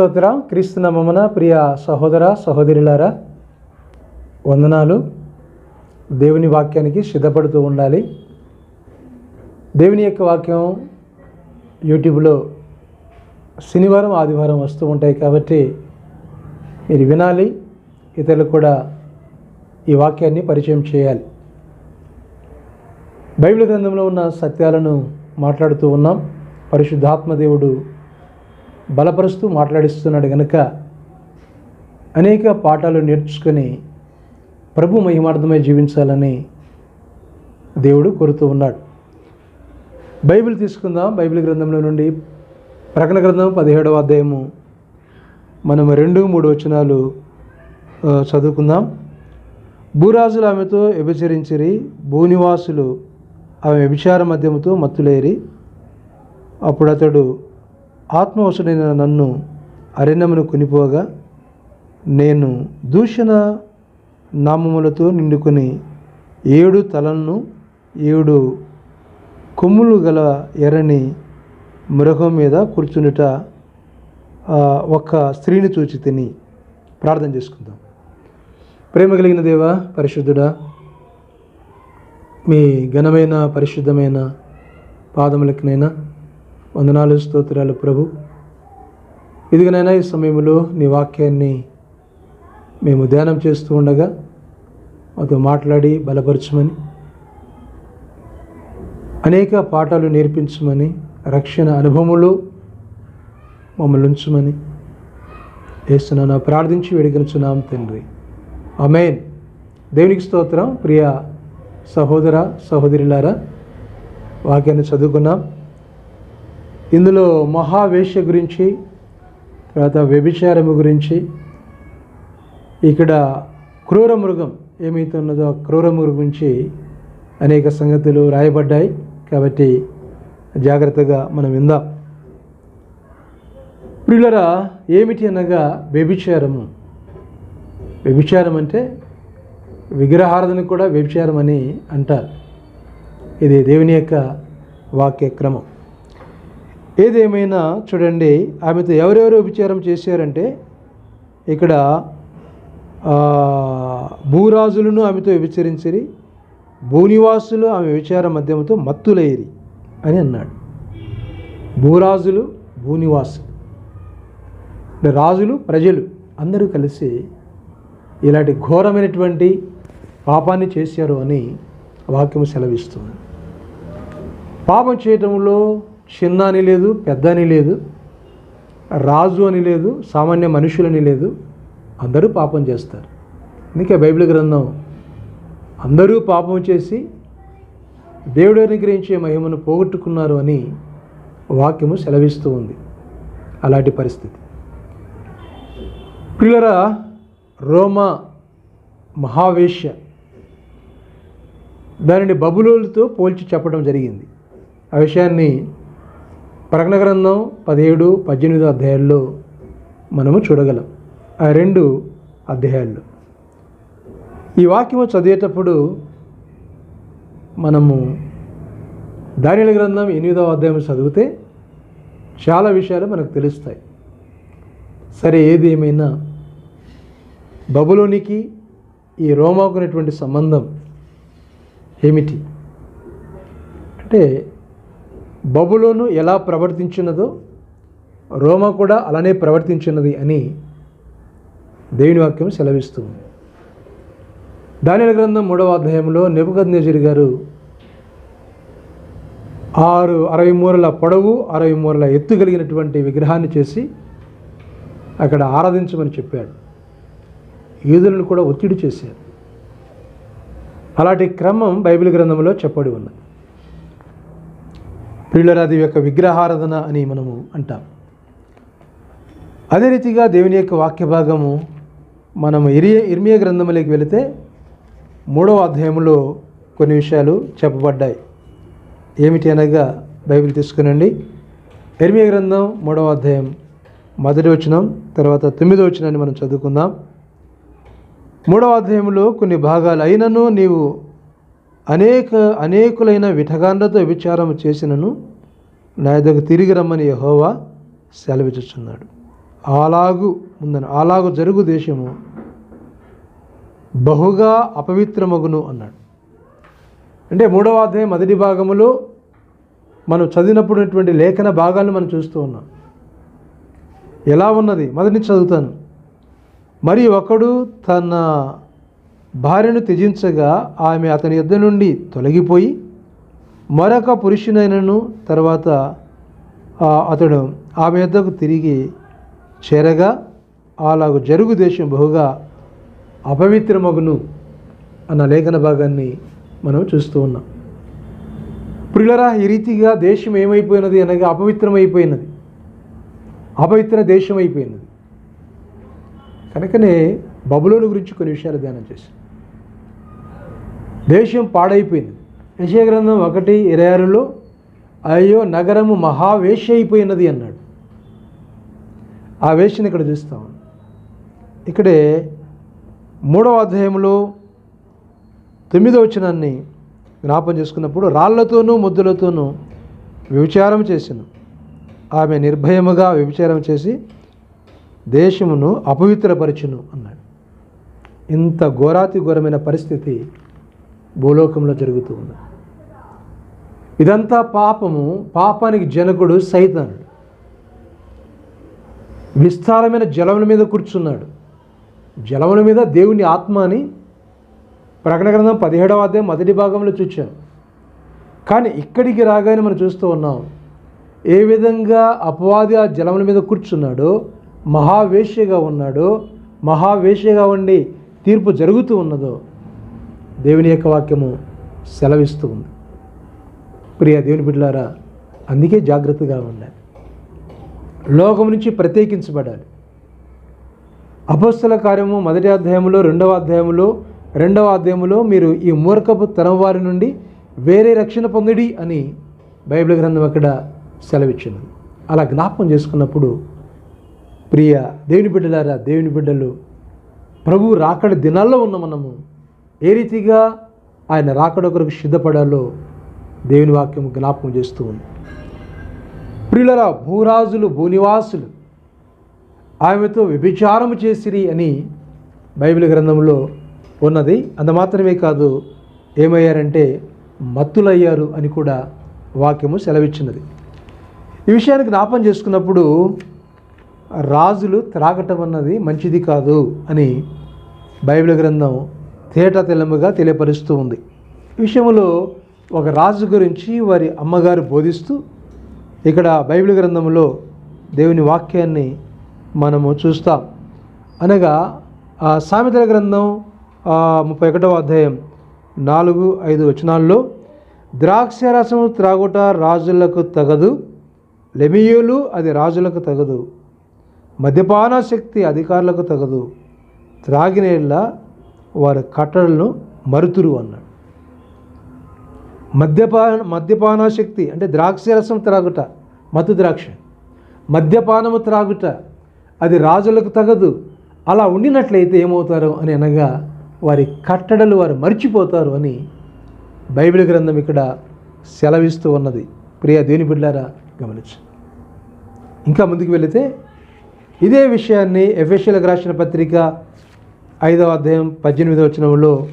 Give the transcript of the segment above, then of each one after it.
స్తోత్ర. క్రీస్తు ప్రియ సహోదర సహోదరులారా వందనాలు. దేవుని వాక్యానికి సిద్ధపడుతూ ఉండాలి. దేవుని యొక్క వాక్యం యూట్యూబ్లో శనివారం ఆదివారం వస్తూ ఉంటాయి కాబట్టి మీరు వినాలి. ఇతరులకు కూడా ఈ వాక్యాన్ని పరిచయం చేయాలి. బైబిల్ గ్రంథంలో ఉన్న సత్యాలను మాట్లాడుతూ ఉన్నాం. పరిశుద్ధాత్మ దేవుడు బలపరుస్తూ మాట్లాడిస్తున్నాడు గనుక అనేక పాఠాలు నేర్చుకొని ప్రభు మహిమార్థమై జీవించాలని దేవుడు కోరుతూ ఉన్నాడు. బైబిల్ తీసుకుందాం. బైబిల్ గ్రంథంలో నుండి ప్రకటన గ్రంథం పదిహేడవ అధ్యాయము మనం రెండు మూడు వచనాలు చదువుకుందాం. భూరాజులు ఆమెతో వ్యభిచరించిరి భూనివాసులు ఆమె వ్యభిచార మద్యముతో మత్తులేరి అప్పుడు అతడు ఆత్మవశుడైన నన్ను అరణ్యమును కొనిపోగా నేను దూషణ నామములతో నిండుకొని ఏడు తలలను ఏడు కొమ్ములు గల ఎర్రని మృగం మీద కూర్చుండుట ఒక ఒక్క స్త్రీని చూచి తిని ప్రార్థన చేసుకుందాం. ప్రేమ కలిగిన దేవ పరిశుద్ధుడా మీ ఘనమైన పరిశుద్ధమైన పాదములకినైనా వందనాలు స్తోత్రాలు ప్రభు. ఇదిగనైనా ఈ సమయంలో నీ వాక్యాన్ని మేము ధ్యానం చేస్తూ ఉండగా మాతో మాట్లాడి బలపరచమని అనేక పాఠాలు నేర్పించమని రక్షణ అనుభవములు మమ్మల్ని ఉంచమని వేస్తున్నాను ప్రార్థించి వేడుకొనుచున్నాం తండ్రి. అమేన్ దేవునికి స్తోత్రం. ప్రియ సహోదర సహోదరులారా వాక్యాన్ని చదువుకున్నాం. ఇందులో మహావేశ్య గురించి తర్వాత వ్యభిచారము గురించి ఇక్కడ క్రూర మృగం ఏమైతే ఉన్నదో ఆ క్రూర మృగం గురించి అనేక సంగతులు రాయబడ్డాయి. కాబట్టి జాగ్రత్తగా మనం విందాం. ప్రియులరా ఏమిటి అనగా వ్యభిచారము? వ్యభిచారం అంటే విగ్రహారాధన కూడా వ్యభిచారం అని అంటారు. ఇది దేవుని యొక్క వాక్య క్రమం ఏదేమైనా చూడండి ఆమెతో ఎవరెవరు విచారం చేశారంటే ఇక్కడ భూరాజులను ఆమెతో వ్యభిచరించిరి భూనివాసులు ఆమె విచారం మధ్యతో మత్తులైరి అని అన్నాడు. భూరాజులు భూనివాసులు అంటే రాజులు ప్రజలు అందరూ కలిసి ఇలాంటి ఘోరమైనటువంటి పాపాన్ని చేశారు అని వాక్యం సెలవిస్తుంది. పాపం చేయటంలో చిన్న అని లేదు పెద్ద అని లేదు రాజు అని లేదు సామాన్య మనుషులని లేదు అందరూ పాపం చేస్తారు. అందుకే బైబిల్ గ్రంథం అందరూ పాపం చేసి దేవుడు అనుగ్రహించే మహిమను పోగొట్టుకున్నారు అని వాక్యము సెలవిస్తూ ఉంది. అలాంటి పరిస్థితి. ప్రియులరా రోమా మహావేశ్య దానిని బబులోలతో పోల్చి చెప్పడం జరిగింది. ఆ విషయాన్ని ప్రకటన గ్రంథం పదిహేడు పద్దెనిమిదో అధ్యాయాల్లో మనము చూడగలం. ఆ రెండు అధ్యాయాల్లో. ఈ వాక్యము చదివేటప్పుడు మనము దానిల గ్రంథం ఎనిమిదవ అధ్యాయం చదివితే చాలా విషయాలు మనకు తెలుస్తాయి. సరే ఏది ఏమైనా బబులోనికి ఈ రోమాకునేటువంటి సంబంధం ఏమిటి? అంటే బబులోను ఎలా ప్రవర్తించినదో రోమా కూడా అలానే ప్రవర్తించినది అని దేవుని వాక్యం సెలవిస్తుంది. దాని గ్రంథం మూడవ అధ్యాయంలో నెబుకద్నేజరి గారు ఆరు అరవై మూరల పొడవు అరవై మూరల ఎత్తు కలిగినటువంటి విగ్రహాన్ని చేసి అక్కడ ఆరాధించమని చెప్పాడు. యూదులను కూడా ఒత్తిడి చేశారు. అలాంటి క్రమం బైబిల్ గ్రంథంలో చెప్పబడి ఉన్నది. ప్రియులరాది యొక్క విగ్రహారాధన అని మనము అంటాం. అదే రీతిగా దేవుని యొక్క వాక్య భాగము మనం ఇరియ ఇర్మియ గ్రంథములోకి వెళితే మూడవ అధ్యాయంలో కొన్ని విషయాలు చెప్పబడ్డాయి. ఏమిటి అనగా బైబిల్ తీసుకునండి. ఇర్మియ గ్రంథం మూడవ అధ్యాయం మొదటి వచనం తర్వాత తొమ్మిదో వచనాన్ని మనం చదువుకుందాం. మూడవ అధ్యాయంలో కొన్ని భాగాలు అయినను నీవు అనేక అనేకులైన విఠగాండ్రతో విచారం చేసినను నా దగ్గర తిరిగి రమ్మని యహోవా సెలవిచ్చుచున్నాడు. అలాగు ఉందని అలాగు జరుగు దేశము బహుగా అపవిత్రమగును అన్నాడు. అంటే మూడవ అధ్యాయం మొదటి భాగములో మనం చదివినప్పుడున్నటువంటి లేఖన భాగాలను మనం చూస్తూ ఉన్నాం. ఎలా ఉన్నది? మొదటి నుంచి చదువుతాను. మరి ఒకడు తన భార్యను త్యజించగా ఆమె అతని యుద్ధ నుండి తొలగిపోయి మరొక పురుషునైనను తర్వాత అతడు ఆమె యుద్ధకు తిరిగి చేరగా అలాగు జరుగు దేశం బహుగా అపవిత్రమగును అన్న లేఖన భాగాన్ని మనం చూస్తూ ఉన్నాం. ప్రియులరా ఈ రీతిగా దేశం ఏమైపోయినది అనగా అపవిత్రమైపోయినది. అపవిత్ర దేశం అయిపోయినది కనుకనే బబులోని గురించి కొన్ని విషయాలు ధ్యానం చేశాం. దేశం పాడైపోయింది. యశయ గ్రంథం ఒకటి ఇరవై ఆరులో అయ్యో నగరము మహావేష అయిపోయినది అన్నాడు. ఆ వేషని ఇక్కడ చూస్తాం ఇక్కడే మూడవ అధ్యాయంలో తొమ్మిదో వచనాన్ని జ్ఞాపం చేసుకున్నప్పుడు రాళ్ళతోనూ ముద్దులతోనూ వ్యభిచారం చేసిన ఆమె నిర్భయముగా వ్యభిచారం చేసి దేశమును అపవిత్రపరచును అన్నాడు. ఇంత ఘోరాతి ఘోరమైన పరిస్థితి భూలోకంలో జరుగుతూ ఉంది. ఇదంతా పాపము. పాపానికి జనకుడు సైతానుడు. విస్తారమైన జలముల మీద కూర్చున్నాడు. జలముల మీద దేవుని ఆత్మ అని ప్రకటన గ్రంథం పదిహేడవ అధ్యాయం మొదటి భాగంలో చూచాం. కానీ ఇక్కడికి రాగానే మనం చూస్తూ ఉన్నాం ఏ విధంగా అపవాది ఆ జలముల మీద కూర్చున్నాడో మహావేశ్యగా ఉన్నాడో మహావేశ్యగా ఉండి తీర్పు జరుగుతూ ఉన్నదో దేవుని యొక్క వాక్యము సెలవిస్తూ ఉంది. ప్రియ దేవుని బిడ్డలారా అందుకే జాగ్రత్తగా ఉండాలి. లోకం నుంచి ప్రత్యేకించబడాలి. అపస్తుల కార్యము మొదటి అధ్యాయంలో రెండవ అధ్యాయంలో రెండవ అధ్యాయంలో మీరు ఈ మూర్ఖపు తరం వారి నుండి వేరే రక్షణ పొందిడి అని బైబిల్ గ్రంథం అక్కడ సెలవిచ్చింది. అలా జ్ఞాపకం చేసుకున్నప్పుడు ప్రియ దేవుని బిడ్డలారా దేవుని బిడ్డలు ప్రభు రాకడ దినాల్లో ఉన్న మనము ఏ రీతిగా ఆయన రాకడొకరికి సిద్ధపడాలో దేవుని వాక్యం జ్ఞాపకం చేస్తూ ఉంది. ప్రియులరా భూరాజులు భూనివాసులు ఆమెతో వ్యభిచారము చేసిరి అని బైబిల్ గ్రంథంలో ఉన్నది. అంత మాత్రమే కాదు ఏమయ్యారంటే మత్తులయ్యారు అని కూడా వాక్యము సెలవిచ్చినది. ఈ విషయాన్ని జ్ఞాపం చేసుకున్నప్పుడు రాజులు త్రాగటం అన్నది మంచిది కాదు అని బైబిల్ గ్రంథం తేట తెల్లముగా తెలియపరుస్తూ ఉంది. విషయంలో ఒక రాజు గురించి వారి అమ్మగారు బోధిస్తూ ఇక్కడ బైబిల్ గ్రంథంలో దేవుని వాక్యాన్ని మనము చూస్తాం. అనగా ఆ సామెతల గ్రంథం ముప్పై ఒకటవ అధ్యాయం నాలుగు ఐదు వచనాల్లో ద్రాక్షరసము త్రాగుట రాజులకు తగదు లెమియోలు అది రాజులకు తగదు మద్యపాన శక్తి అధికారులకు తగదు త్రాగినేళ్ళ వారి కట్టడలను మరుతురు అన్నాడు. మద్యపాన మద్యపాన శక్తి అంటే ద్రాక్షరసం త్రాగుట మత్తు ద్రాక్ష. మద్యపానము త్రాగుట అది రాజులకు తగదు అలా ఉండినట్లయితే ఏమవుతారు అని అనగా వారి కట్టడలు వారు మర్చిపోతారు అని బైబిల్ గ్రంథం ఇక్కడ సెలవిస్తూ ఉన్నది. ప్రియ దేని బిడ్డారా గమనించు. ఇంకా ముందుకు వెళితే ఇదే విషయాన్ని ఎఫ్ఎస్ఎల్కి రాసిన పత్రిక ఐదవ అధ్యాయం పద్దెనిమిదవ వచనంలో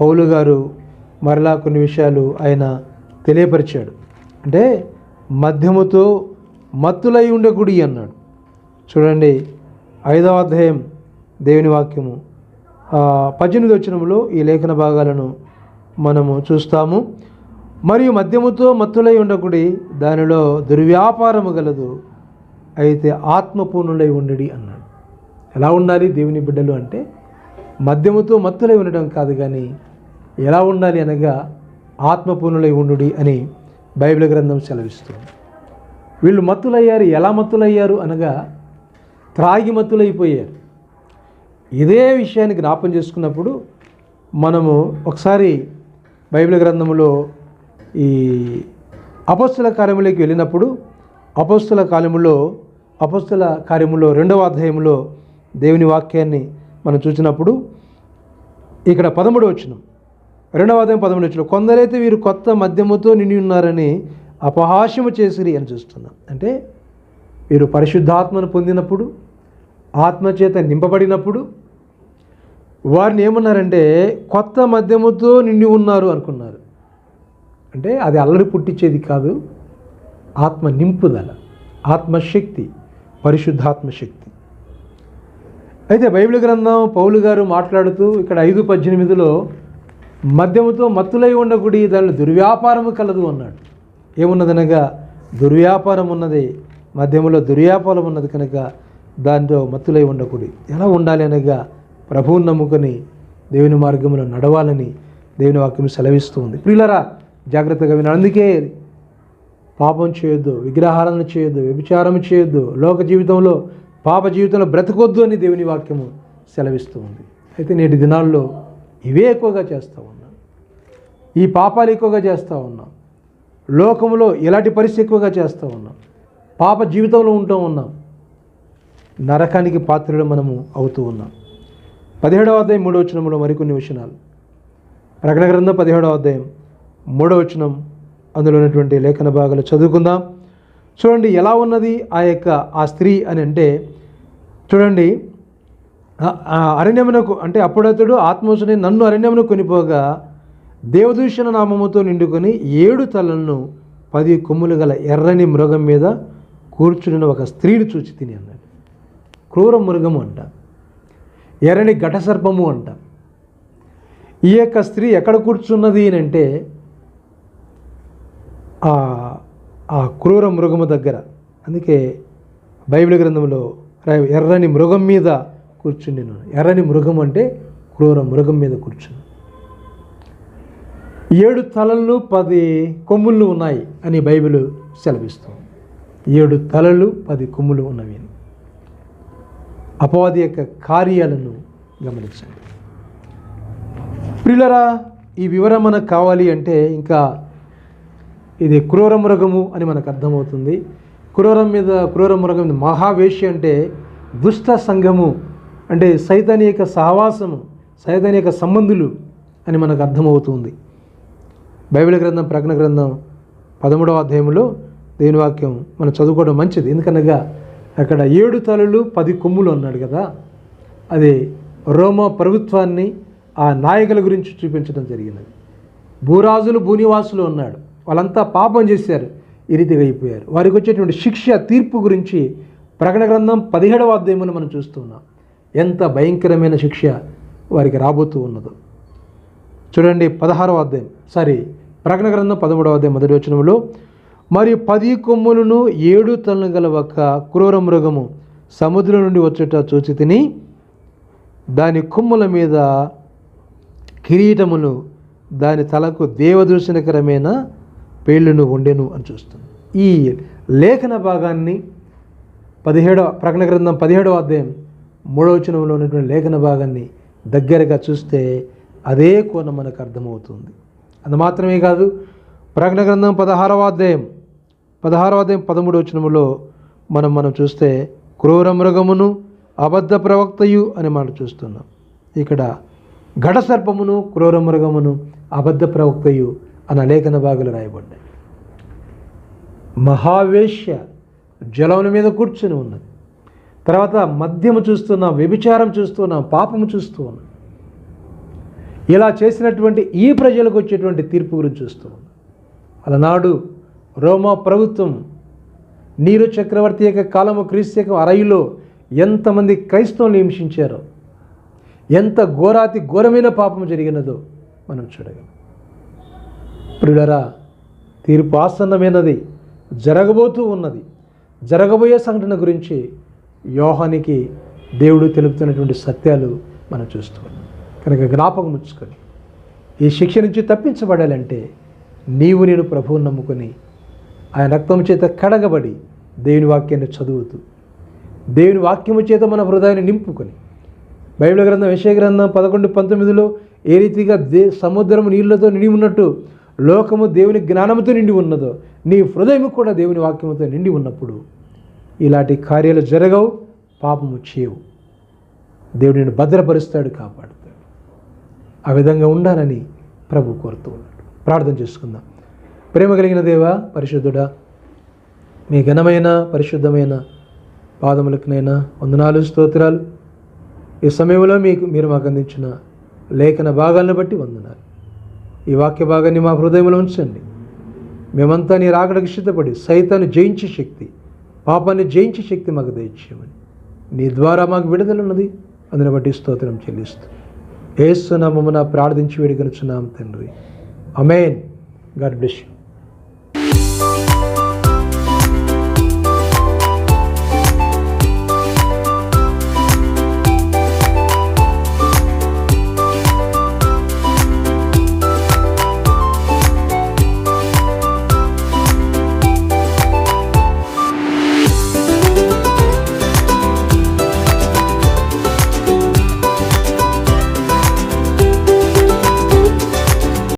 పౌలు గారు మరలా కొన్ని విషయాలు ఆయన తెలియపరిచాడు. అంటే మద్యముతో మత్తులై ఉండకుడి అన్నాడు. చూడండి ఐదవ అధ్యాయం దేవుని వాక్యము. పద్దెనిమిది వచనంలో ఈ లేఖన భాగాలను మనము చూస్తాము. మరియు మద్యముతో మత్తులై ఉండకుడి దానిలో దుర్వ్యాపారము గలదు. అయితే ఆత్మపూర్ణులై ఉండడి అన్నాడు. ఎలా ఉండాలి దేవుని బిడ్డలు అంటే మద్యముతో మత్తులై ఉండడం కాదు కానీ ఎలా ఉండాలి అనగా ఆత్మపూర్ణులై ఉండుడి అని బైబిల్ గ్రంథం సెలవిస్తుంది. వీళ్ళు మత్తులయ్యారు. ఎలా మత్తులయ్యారు అనగా త్రాగి మత్తులైపోయారు. ఇదే విషయాన్ని జ్ఞాపం చేసుకున్నప్పుడు మనము ఒకసారి బైబిల్ గ్రంథంలో ఈ అపస్తుల కార్యములోకి వెళ్ళినప్పుడు అపస్తుల కాలములో అపస్తుల కార్యములో రెండవ అధ్యాయంలో దేవుని వాక్యాన్ని మనం చూసినప్పుడు ఇక్కడ పదమూడు వచ్చిన రెండవ అధ్యాయం పదమూడు వచ్చిన కొందరైతే వీరు కొత్త మద్యముతో నిండి ఉన్నారని అపహాస్యము చేసిరి అని చూస్తున్నాం. అంటే వీరు పరిశుద్ధాత్మను పొందినప్పుడు ఆత్మచేత నింపబడినప్పుడు వారిని ఏమన్నారంటే కొత్త మద్యముతో నిండి ఉన్నారు అనుకున్నారు. అంటే అది అల్లరి పుట్టించేది కాదు ఆత్మ నింపుదల ఆత్మశక్తి పరిశుద్ధాత్మ శక్తి అయితే బైబిల్ గ్రంథం పౌలు గారు మాట్లాడుతూ ఇక్కడ ఐదు పద్దెనిమిదిలో మద్యముతో మత్తులై ఉండకుడి దానిలో దుర్వ్యాపారము కలదు అన్నాడు. ఏమున్నదనగా దుర్వ్యాపారం ఉన్నది మద్యములో దుర్వ్యాపారం ఉన్నది కనుక దాంతో మత్తులై ఉండకుడి. ఎలా ఉండాలి అనగా ప్రభువుని నమ్ముకొని దేవుని మార్గంలో నడవాలని దేవుని వాక్యం సెలవిస్తుంది ప్రియులరా జాగ్రత్తగా వినాలి అందుకే పాపం చేయొద్దు విగ్రహాలను చేయొద్దు వ్యభిచారం చేయొద్దు. లోక జీవితంలో పాప జీవితంలో బ్రతకొద్దు అని దేవుని వాక్యము సెలవిస్తూ ఉంది. అయితే నేటి దినాల్లో ఇవే ఎక్కువగా చేస్తూ ఉన్నాం. ఈ పాపాలు ఎక్కువగా చేస్తూ ఉన్నాం. లోకంలో ఇలాంటి పరిస్థితి ఎక్కువగా చేస్తూ ఉన్నాం. పాప జీవితంలో ఉంటూ ఉన్నాం. నరకానికి పాత్రలు మనము అవుతూ ఉన్నాం. పదిహేడవ అధ్యాయం మూడో వచనంలో మరికొన్ని వచనాలు ప్రకటన గ్రంథం పదిహేడవ అధ్యాయం మూడవ వచనం. అందులో ఉన్నటువంటి లేఖన భాగాలు చదువుకుందాం. చూడండి ఎలా ఉన్నది ఆ యొక్క ఆ స్త్రీ అని అంటే చూడండి ఆ- అరణ్యమునకు అంటే అప్పుడతడు ఆత్మోసుని నన్ను అరణ్యమును కొనిపోగా దేవదూషణ నామముతో నిండుకొని ఏడు తలలను పది కొమ్ములు గల ఎర్రని మృగం మీద కూర్చుని ఒక స్త్రీని చూచి తిని అన్నాడు. క్రూర మృగము అంట. ఎర్రని ఘటసర్పము అంట. ఈ యొక్క స్త్రీ ఎక్కడ కూర్చున్నది అని అంటే ఆ క్రూర మృగము దగ్గర. అందుకే బైబిల్ గ్రంథంలో ఎర్రని మృగం మీద కూర్చుని ఎర్రని మృగం అంటే క్రూర మృగం మీద కూర్చుని. ఏడు తలలు పది కొమ్ములు ఉన్నాయి అని బైబిల్ సెలవిస్తుంది. ఏడు తలలు పది కొమ్ములు ఉన్నవి. అని అపవాది యొక్క కార్యాలను గమనించండి. ప్రిలరా ఈ వివరం మనకు కావాలి అంటే ఇంకా ఇది క్రూర మృగము అని మనకు అర్థమవుతుంది. క్రూరం మీద క్రూర మృగం మీద మహావేశ్య అంటే దుష్ట సంఘము అంటే సైతాని యొక్క సహవాసము సైతాని యొక్క సంబంధులు అని మనకు అర్థమవుతుంది. బైబిల్ గ్రంథం ప్రకటన గ్రంథం పదమూడవ అధ్యాయంలో దేవుని వాక్యం మనం చదువుకోవడం మంచిది. ఎందుకనగా అక్కడ ఏడు తలలు పది కొమ్ములు అన్నాడు కదా. అది రోమా ప్రభుత్వాన్ని ఆ నాయకుల గురించి చూపించడం జరిగినది. భూరాజులు భూనివాసులు ఉన్నాడు వాళ్ళంతా పాపం చేశారు. ఈ రీతిగా అయిపోయారు. వారికి వచ్చేటువంటి శిక్ష తీర్పు గురించి ప్రకటన గ్రంథం పదిహేడవ అధ్యాయమును మనం చూస్తున్నాం. ఎంత భయంకరమైన శిక్ష వారికి రాబోతూ ఉన్నదో. చూడండి పదహారవ అధ్యాయం. సారీ ప్రకటన గ్రంథం పదమూడవ అధ్యాయం మొదటి వచనంలో మరి పది కొమ్ములను ఏడు తలను గల ఒక క్రూర మృగము సముద్రం నుండి వచ్చేట చూచి తిని దాని కొమ్ముల మీద కిరీటమును దాని తలకు దేవదూషణకరమైన పేళ్ళును ఉండెను అని చూస్తుంది. ఈ లేఖన భాగాన్ని పదిహేడవ ప్రకటన గ్రంథం పదిహేడవ అధ్యాయం మూడవ వచనంలో ఉన్నటువంటి లేఖన భాగాన్ని దగ్గరగా చూస్తే అదే కోణం మనకు అర్థమవుతుంది. అది మాత్రమే కాదు ప్రకటన గ్రంథం పదహారవ అధ్యాయం పదహారవ అధ్యాయం పదమూడవ వచనములో మనం మనం చూస్తే క్రూర మృగమును అబద్ధ ప్రవక్తయు అని మనం చూస్తున్నాం. ఇక్కడ ఘట సర్పమును క్రూర మృగమును అబద్ధ ప్రవక్తయు అన్న లేఖన భాగాలు రాయబడ్డాయి. మహావేశ్య జలముల మీద కూర్చుని ఉన్నది. తర్వాత మద్యము చూస్తున్నాం వ్యభిచారం చూస్తున్నాం పాపము చూస్తూ ఉన్నాం ఇలా చేసినటువంటి ఈ ప్రజలకు వచ్చేటువంటి తీర్పు గురించి చూస్తూ ఉన్నాం. అలనాడు రోమా ప్రభుత్వం నీరు చక్రవర్తి యొక్క కాలము క్రీస్తు యొక్క అరయిలో ఎంతమంది క్రైస్తవులు హింసించారో ఎంత ఘోరాతి ఘోరమైన పాపం జరిగినదో మనం చూడగలం. ప్రియులరా తీర్పు ఆసన్నమైనది జరగబోతూ ఉన్నది. జరగబోయే సంఘటన గురించి యోహానికి దేవుడు తెలుపుతున్నటువంటి సత్యాలు మనం చూస్తూ ఉన్నాం. కనుక జ్ఞాపకం ఉంచుకొని ఈ శిక్ష నుంచి తప్పించబడాలంటే నీవు నేను ప్రభువుని నమ్ముకొని ఆయన రక్తం చేత కడగబడి దేవుని వాక్యాన్ని చదువుతూ దేవుని వాక్యము చేత మన హృదయాన్ని నింపుకొని బైబిల్ గ్రంథం విషయ గ్రంథం పదకొండు పంతొమ్మిదిలో ఏ రీతిగా దే సముద్రము నీళ్ళతో నిండి ఉన్నట్టు లోకము దేవుని జ్ఞానముతో నిండి ఉన్నదో నీ హృదయం కూడా దేవుని వాక్యముతో నిండి ఉన్నప్పుడు ఇలాంటి కార్యాలు జరగవు పాపము చేయవు. దేవుడు నిన్ను భద్రపరుస్తాడు కాపాడుతాడు. ఆ విధంగా ఉండాలని ప్రభు కోరుతూ ఉన్నాడు. ప్రార్థన చేసుకుందాం. ప్రేమ కలిగిన దేవా పరిశుద్ధుడా మీ ఘనమైన పరిశుద్ధమైన పాదములకునైనా వందనాలు స్తోత్రాలు. ఈ సమయంలో మీకు మీరు మాకు అందించిన లేఖన భాగాలను బట్టి వందనాలు. ఈ వాక్య భాగాన్ని మా హృదయంలో ఉంచండి. మేమంతా నీ రాకడకు సిద్ధపడి సైతాన్ని జయించే శక్తి పాపాన్ని జయించే శక్తి మాకు దయచేయమని. నీ ద్వారా మాకు విడుదల ఉన్నది. అందుని బట్టి స్తోత్రం చెల్లిస్తూ ఏసునామమున ప్రార్థించి వేడుకొనుచున్నాం తండ్రి. Amen God bless you.